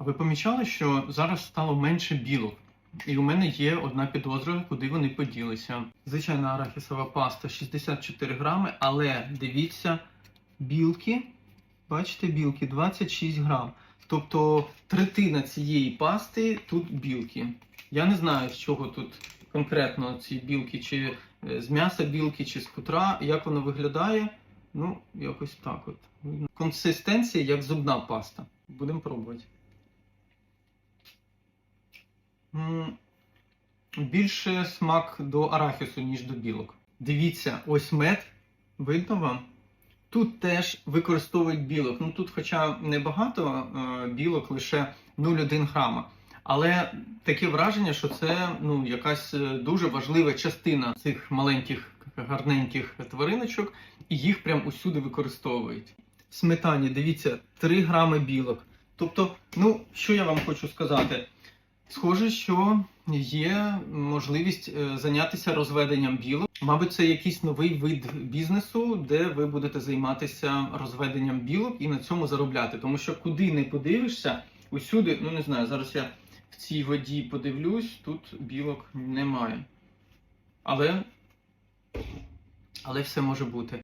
А ви помічали, що зараз стало менше білок? І у мене є одна підозра, куди вони поділися. Звичайна арахісова паста 64 грами, але дивіться, білки, бачите, білки 26 грам. Тобто третина цієї пасти тут білки. Я не знаю, з чого тут конкретно ці білки, чи е, з м'яса білки, чи з хутра, як воно виглядає. Ну, якось так от. Консистенція як зубна паста. Будемо пробувати. Більше смак до арахісу, ніж до білок. Дивіться, ось мед. Видно вам? Тут теж використовують білок. Ну тут, хоча небагато е, білок, лише 0,1 грама. Але таке враження, що це ну, якась е, дуже важлива частина цих маленьких гарненьких твариночок, і їх прям усюди використовують. В сметані, дивіться, 3 грами білок. Тобто, ну, що я вам хочу сказати? Схоже, що є можливість е, зайнятися розведенням білок. Мабуть, це якийсь новий вид бізнесу, де ви будете займатися розведенням білок і на цьому заробляти. Тому що куди не подивишся, усюди, ну не знаю, зараз я в цій воді подивлюсь, тут білок немає. Але, але все може бути.